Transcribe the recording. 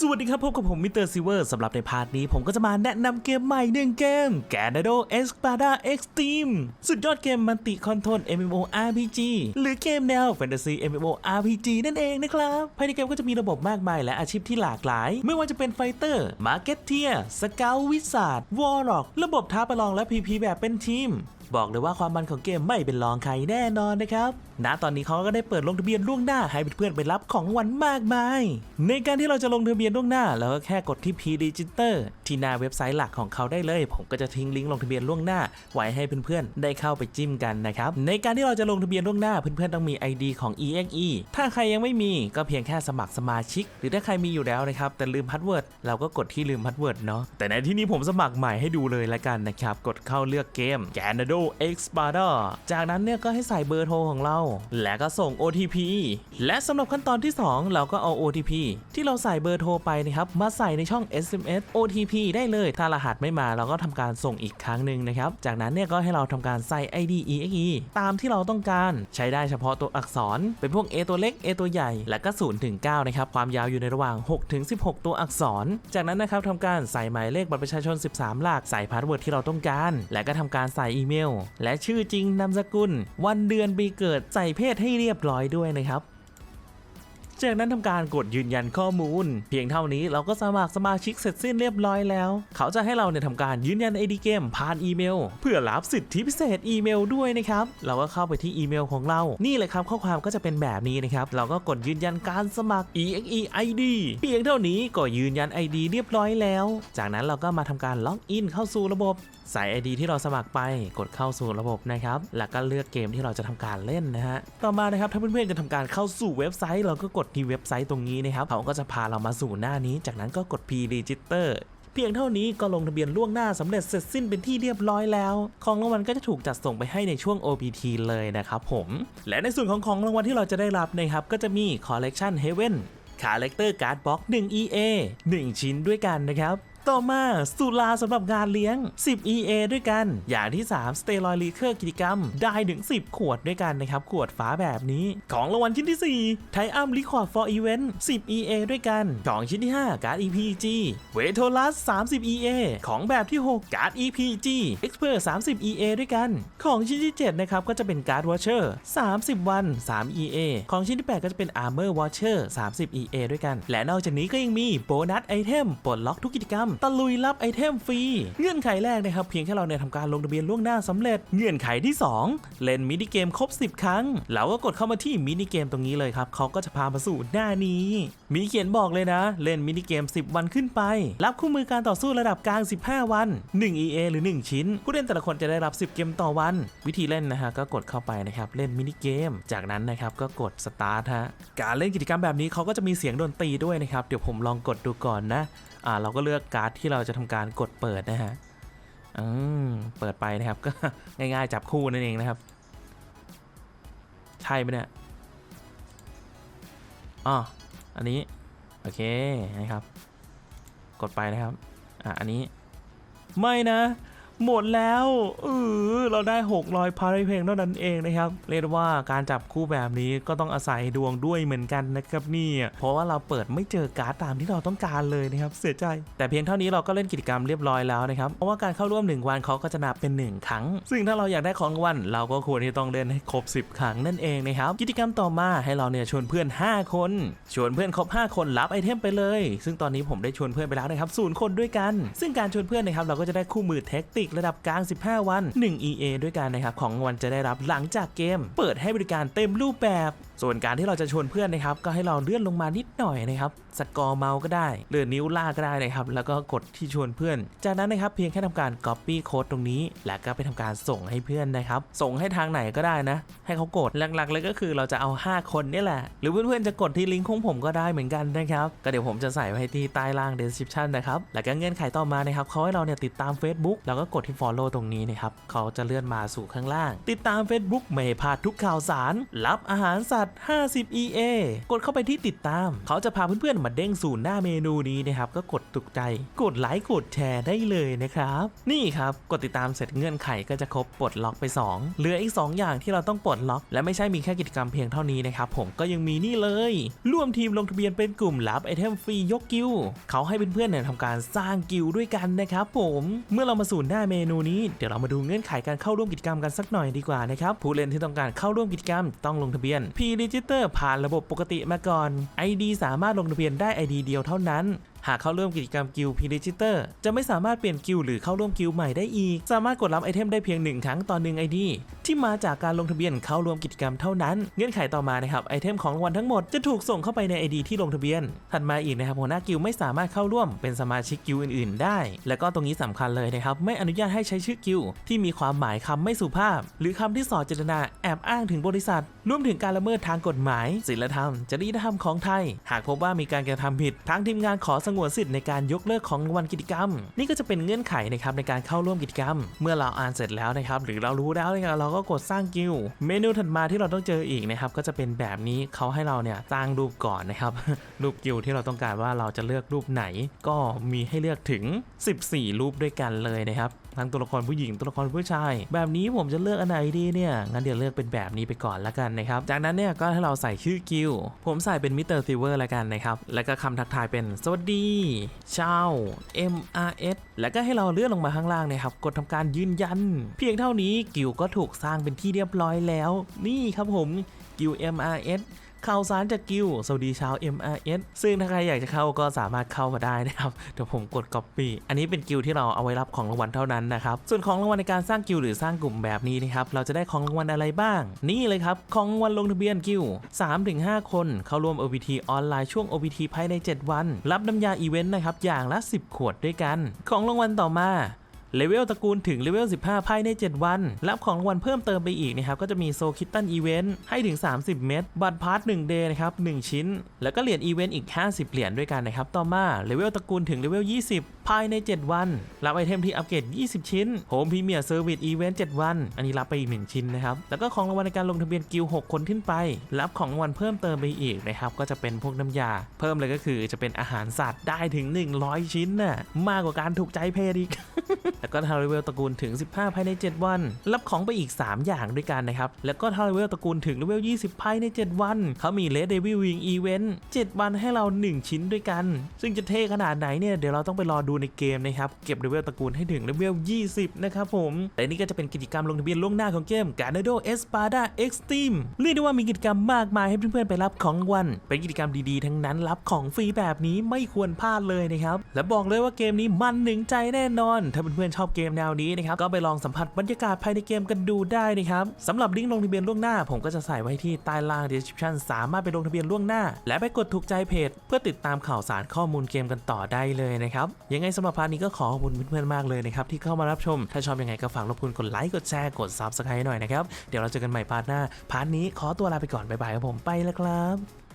สวัสดีครับพบกับผมมิสเตอร์ซิเวอร์สำหรับในพาร์ทนี้ผมก็จะมาแนะนำเกมใหม่หนึ่งเกม g a n a d o Espada Extreme สุดยอดเกมมันติคอนโทรล MMORPG หรือเกมแนวแฟนตาซี MMORPG นั่นเองนะครับ ภายในเกมก็จะมีระบบมากมายและอาชีพที่หลากหลาย ไม่ว่าจะเป็นไฟเตอร์มาร์เก็ตเทียสเกลวิสาดวอลล็อกระบบท้าประลองและ PP แบบเป็นทีม บอกเลยว่าความมันของเกมไม่เป็นรองใครแน่นอนนะครับณตอนนี้เขาก็ได้เปิดลงทะเบียนล่วงหน้าให้เพื่อนๆไปรับของวัลมากมาย ในการที่เราจะลงทะเบียนล่วงหน้าเราก็แค่กดที่ P Register ที่หน้าเว็บไซต์หลักของเขาได้เลย ผมก็จะทิ้งลิงก์ลงทะเบียนล่วงหน้า ไว้ให้เพื่อนๆได้เข้าไปจิ้มกันนะครับในการที่เราจะลงทะเบียนล่วงหน้าเพื่อนๆต้องมี ID ของ EXE ถ้าใครยังไม่มีก็เพียงแค่สมัครสมาชิก หรือถ้าใครมีอยู่แล้วนะครับแต่ลืมพาสเวิร์ดเราก็กดที่ลืมพาสเวิร์ดเนาะแต่ในที่นี้ผมสมัครใหม่ให้ดูเลยละกันนะครับกดเข้าเลือกเกม g a n a d o X p a d a จากนั้นเนี่ยก็ให้ใส่เบอร์โทรของเรา และก็ส่ง OTP และสำหรับขั้นตอนที่ 2 เราก็เอา OTP ที่เราใส่เบอร์โทรไปนะครับมาใส่ในช่อง SMS OTP ได้เลยถ้ารหัสไม่มาเราก็ทำการส่งอีกครั้งหนึ่งนะครับจากนั้นเนี่ยก็ให้เราทำการใส่ ID EXE ตามที่เราต้องการใช้ได้เฉพาะตัวอักษร เป็นพวก A ตัวเล็ก A ตัวใหญ่และก็0ถึง9นะครับความยาวอยู่ในระหว่าง 6 ถึง 16 ตัวอักษร จากนั้นนะครับทำการใส่หมายเลขบัตรประชาชน 13 หลักใส่พาสเวิร์ดที่เราต้องการ และก็ทำการใส่อีเมลและชื่อจริงนามสกุล วันเดือนปีเกิดใส่เพศให้เรียบร้อยด้วยนะครับ จากนั้นทำการกดยืนยันข้อมูล เพียงเท่านี้เราก็สมัครสมาชิกเสร็จสิ้นเรียบร้อยแล้ว เขาจะให้เราเนี่ยทำการยืนยัน ID เกมผ่านอีเมล เพื่อรับสิทธิพิเศษอีเมลด้วยนะครับ เราก็เข้าไปที่อีเมลของเรา นี่เลยครับข้อความก็จะเป็นแบบนี้นะครับ เราก็กดยืนยันการสมัคร exe id เพียงเท่านี้ก็ยืนยัน ID เรียบร้อยแล้ว จากนั้นเราก็มาทำการล็อกอินเข้าสู่ระบบใส่ ID ที่เราสมัครไปกดเข้าสู่ระบบนะครับ แล้วก็เลือกเกมที่เราจะทำการเล่นนะฮะ ต่อมานะครับถ้าเพื่อนๆจะทำการเข้าสู่เว็บไซต์ เราก็กดที่เว็บไซต์ตรงนี้นะครับเขาก็จะพาเรามาสู่หน้านี้ จากนั้นก็กด P Register เพียงเท่านี้ก็ลงทะเบียนล่วงหน้าสำเร็จเสร็จสิ้นเป็นที่เรียบร้อยแล้ว ของรางวัลก็จะถูกจัดส่งไปให้ในช่วง OPT เลยนะครับผม และในส่วนของของรางวัลที่เราจะได้รับนะครับ ก็จะมี Collection Heaven คาแรคเตอร์การ์ดบ็อก1 EA 1 ชิ้นด้วยกันนะครับ ต่อมาสุราสำหรับงานเลี้ยง 10 EA ด้วยกัน อย่างที่ 3 สเต r อยลีเคอร์กิจกรรม ได้ถึง 10 ขวดด้วยกันนะครับ ขวดฟ้าแบบนี้ ของรางวัลชิ้นที่ 4 ไทอัมลิคอร์ด for event 10 EA ด้วยกัน ของชิ้นที่ 5 การ์ด EPG เวโทลัส30 EA ของแบบที่ 6 การ์ด EPG Expert 30 EA ด้วยกัน ของชิ้นที่ 7 นะครับ ก็จะเป็นการ์ดวอชเชอร์30 วัน 3 EA ของชิ้นที่ 8 ก็จะเป็น Armor Watcher 30 EA ด้วยกัน และนอกจากนี้ก็ยังมีโบนัสไอเทมปลดล็อกทุกกิจกรรมตะลุยรับไอเทมฟรี เงื่อนไขแรกนะครับเพียงแค่เราเนี่ยทำการลงทะเบียนล่วงหน้าสำเร็จ เงื่อนไขที่ 2 เล่นมินิเกมครบ 10 ครั้ง เราก็กดเข้ามาที่มินิเกมตรงนี้เลยครับเขาก็จะพามาสู่หน้านี้มีเขียนบอกเลยนะ เล่นมินิเกม 10 วันขึ้นไป รับคู่มือการต่อสู้ระดับกลาง 15 วัน 1 EA หรือ 1 ชิ้น ผู้เล่นแต่ละคนจะได้รับ 10 เกมต่อวัน วิธีเล่นนะฮะก็กดเข้าไปนะครับเล่นมินิเกม จากนั้นนะครับก็กดสตาร์ทฮะการเล่นกิจกรรมแบบนี้เขาก็จะมีเสียงดนตรีด้วยนะครับเดี๋ยวผมลองกดดูก่อนนะ อ่าเราก็เลือกการ์ดที่เราจะทำการกดเปิดนะฮะอืมเปิดไปนะครับ ก็ง่ายๆจับคู่นั่นเองนะครับ ใช่ไหมเนี่ยอ๋ออันนี้ โอเคนะครับ กดไปนะครับ อะอันนี้ ไม่นะ หมดแล้วเออเราได้ 600พาร์เพลงเท่านั้นเองนะครับ เรียกว่าการจับคู่แบบนี้ก็ต้องอาศัยดวงด้วยเหมือนกันนะครับนี่เพราะว่าเราเปิดไม่เจอการ์ดตามที่เราต้องการเลยนะครับ เสียใจ แต่เพียงเท่านี้เราก็เล่นกิจกรรมเรียบร้อยแล้วนะครับ เพราะว่าการเข้าร่วม 1 วันเขาก็จะนับเป็น 1 ครั้ง ซึ่งถ้าเราอยากได้ของวัลเราก็ควรที่ต้องเล่นให้ครบ 10 ครั้งนั่นเองนะครับ กิจกรรมต่อมาให้เราเนี่ยชวนเพื่อน 5 คน ชวนเพื่อนครบ 5 คนรับไอเทมไปเลย ซึ่งตอนนี้ผมได้ชวนเพื่อนไปแล้วนะครับศูนย์คนด้วยกัน ซึ่งการชวนเพื่อนนะครับเราก็จะได้คู่มือเทคนิคระดับกลาง 15 วัน 1 EA ด้วยกันนะครับของรางวัลจะได้รับหลังจากเกม เปิดให้บริการเต็มรูปแบบส่วนการที่เราจะชวนเพื่อนนะครับก็ให้เราเลื่อนลงมานิดหน่อยนะครับสกอร์เมาส์ก็ได้เลื่อนนิ้วลากก็ได้นะครับแล้วก็กดที่ชวนเพื่อน จากนั้นนะครับเพียงแค่ทำการ Copy โค้ดตรงนี้ แล้วก็ไปทำการส่งให้เพื่อนนะครับส่งให้ทางไหนก็ได้นะ ให้เขากดหลักๆเลยก็คือเราจะเอา 5 คนนี่แหละ หรือเพื่อนๆจะกดที่ลิงก์ของผมก็ได้เหมือนกันนะครับก็เดี๋ยวผมจะใส่ไว้ที่ใต้ล่าง description นะครับแล้วก็เงื่อนไขต่อมานะครับเขาให้เราเนี่ยติดตาม Facebook แล้วก็กดที่ follow ตรงนี้นะครับเขาจะเลื่อนมาสู่ข้างล่าง ติดตาม Facebook ไม่พลาดทุกข่าวสาร รับอาหารสัตวท50 EA กดเข้าไปที่ติดตาม เขาจะพาเพื่อนๆมาเด้งสู่หน้าเมนูนี้นะครับ ก็กดถูกใจ กดไลค์ กดแชร์ได้เลยนะครับ นี่ครับ กดติดตามเสร็จเงื่อนไขก็จะครบปลดล็อกไป 2 เหลืออีก 2 อย่างที่เราต้องปลดล็อก และไม่ใช่มีแค่กิจกรรมเพียงเท่านี้นะครับผมก็ยังมีนี่เลย ร่วมทีมลงทะเบียนเป็นกลุ่มรับไอเทมฟรียกกิลเขาให้เพื่อนๆเนี่ยทำการสร้างกิลด้วยกันนะครับผมเมื่อเรามาสู่หน้าเมนูนี้เดี๋ยวเรามาดูเงื่อนไขการเข้าร่วมกิจกรรมกันสักหน่อยดีกว่านะครับผู้เล่นที่ต้องการเข้าร่วมกิจกรรมต้องลงทะเบียน P-Register ผ่านระบบปกติมาก่อน ID สามารถลงทะเบียนได้ ID เดียวเท่านั้น หากเข้าร่วมกิจกรรมกิลพีดิจิเตอร์จะไม่สามารถเปลี่ยนกิลหรือเข้าร่วมกิลใหม่ได้อีก สามารถกดรับไอเทมได้เพียงหนึ่งครั้งต่อหนึ่งไอดีที่มาจากการลงทะเบียนเข้าร่วมกิจกรรมเท่านั้น เงื่อนไขต่อมานะครับไอเทมของรางวัลทั้งหมดจะถูกส่งเข้าไปในไอดีที่ลงทะเบียน ถัดมาอีกนะครับหัวหน้ากิลไม่สามารถเข้าร่วมเป็นสมาชิกกิลอื่น ๆ ได้ และก็ตรงนี้สำคัญเลยนะครับไม่อนุญาตให้ใช้ชื่อกิลที่มีความหมายคำไม่สุภาพ หรือคำที่ส่อเจตนาแอบอ้างถึงบริษัทรวมถึงการละเมิดทางกฎหมายศีลธรรมจริยธรรมของไทย หากพบว่ามีการกระทำผิดทางทีมงานขอสงวนสิทธิ์ในการยกเลิกของรางวัลกิจกรรม นี่ก็จะเป็นเงื่อนไขนะครับในการเข้าร่วมกิจกรรม เมื่อเราอ่านเสร็จแล้วนะครับหรือเรารู้แล้วนะครับเราก็กดสร้างกิลเมนูถัดมาที่เราต้องเจออีกนะครับก็จะเป็นแบบนี้เขาให้เราเนี่ยสร้างรูปก่อนนะครับรูปกิลที่เราต้องการว่าเราจะเลือกรูปไหน ก็มีให้เลือกถึง 14 รูปด้วยกันเลยนะครับ ทั้งตัวละครผู้หญิงตัวละครผู้ชาย แบบนี้ผมจะเลือกอันไหนดีเนี่ย งั้นเดี๋ยวเลือกเป็นแบบนี้ไปก่อนละกันนะครับ จากนั้นเนี่ยก็ให้เราใส่ชื่อกิลผมใส่เป็นมิสเตอร์ซิเวอร์ละกันนะครับ แล้วก็คำทักทายเป็นสวัสดีเช้า MRS แล้วก็ให้เราเลื่อนลงมาข้างล่างนะครับ กดทำการยืนยัน เพียงเท่านี้กิลก็ถูกสร้างเป็นที่เรียบร้อยแล้ว นี่ครับผมกิล MRS ข่าวสารจากกิลด์สวัสดีชาว MRS ซึ่งถ้าใครอยากจะเข้าก็สามารถเข้ามาได้นะครับ เดี๋ยวผมกด Copy อันนี้เป็นกิลด์ที่เราเอาไว้รับของรางวัลเท่านั้นนะครับ ส่วนของรางวัลในการสร้างกิลด์หรือสร้างกลุ่มแบบนี้นะครับเราจะได้ของรางวัลอะไรบ้าง นี่เลยครับของรางวัลลงทะเบียนกิลด์3-5 คน เข้าร่วม OPT ออนไลน์ช่วง OPT ภายใน 7 วัน รับน้ำยาอีเวนต์นะครับอย่างละ 10 ขวดด้วยกัน ของรางวัลต่อมา เลเวลตระกูลถึงเลเวล 15 ภายใน 7 วัน รับของรางวัลเพิ่มเติมไปอีกนะครับ ก็จะมีโซคิตตันอีเวนต์ให้ถึง 30 เม็ด บัตรพาร์ท1เดย์นะครับ 1 ชิ้น แล้วก็เหรียญอีเวนต์อีก 50 เหรียญด้วยกันนะครับ ต่อมาเลเวลตระกูลถึงเลเวล 20 ภายใน 7 วัน รับไอเทมที่อัปเกรด 20 ชิ้นโฮมพรีเมียร์เซอร์วิสอีเวนต์7วัน อันนี้รับไปอีก 1 ชิ้นนะครับ แล้วก็ของรางวัลในการลงทะเบียนกิล6คนขึ้นไป รับของรางวัลเพิ่มเติมไปอีกนะครับ ก็จะเป็นพวกน้ำยา เพิ่มเลยก็คือจะเป็นอาหารสัตว์ได้ถึง 100 ชิ้นน่ะ มากกว่าการถูกใจเพศอีก แล้วก็ทาร์เวลตระกูลถึง 15 ภายใน 7 วัน รับของไปอีก 3 อย่างด้วยกันนะครับ แล้วก็ทาร์เวลตระกูลถึงเลเวล 20 ภายใน 7 วัน เขามีเลดเดวิลวิงอีเวนต์7วันให้เรา 1 ชิ้นด้วยกัน ซึ่งจะเท่ขนาดไหนเนี่ยเดี๋ยวเราต้องไปรอดูในเกมนะครับ เก็บเลเวลตระกูลให้ถึงเลเวล 20 นะครับผม แต่นี่ก็จะเป็นกิจกรรมลงทะเบียนล่วงหน้าของเกม g a r n a d o Espada Extreme เรียกได้ว่ามีกิจกรรมมากมายให้เพื่อนๆไปรับของรางวัล เป็นกิจกรรมดีๆ ทั้งนั้นรับของฟรีแบบนี้ไม่ควรพลาดเลยนะครับ และบอกเลยว่าเกมนี้มันหนึ่งใจแน่นอน ถ้าเพื่อนๆชอบเกมแนวนี้นะครับ ก็ไปลองสัมผัสบรรยากาศภายในเกมกันดูได้นะครับสำหรับลิงก์ลงทะเบียนล่วงหน้า ผมก็จะใส่ไว้ที่ใต้ล่าง description สามารถไปลงทะเบียนล่วงหน้า และไปกดถูกใจเพจ เพื่อติดตามข่าวสารข้อมูลเกมกันต่อได้เลยนะครับยังไงสำหรับพาร์ทนี้ก็ขอขอบคุณเพื่อนๆมากเลยนะครับที่เข้ามารับชม ถ้าชอบยังไงก็ฝากรบกวนกดไลค์กดแชร์กดซับสไครต์หน่อยนะครับ เดี๋ยวเราเจอกันใหม่พาร์ทหน้า พาร์ทนี้ขอตัวลาไปก่อนบ๊ายบายครับผมไปแล้วครับ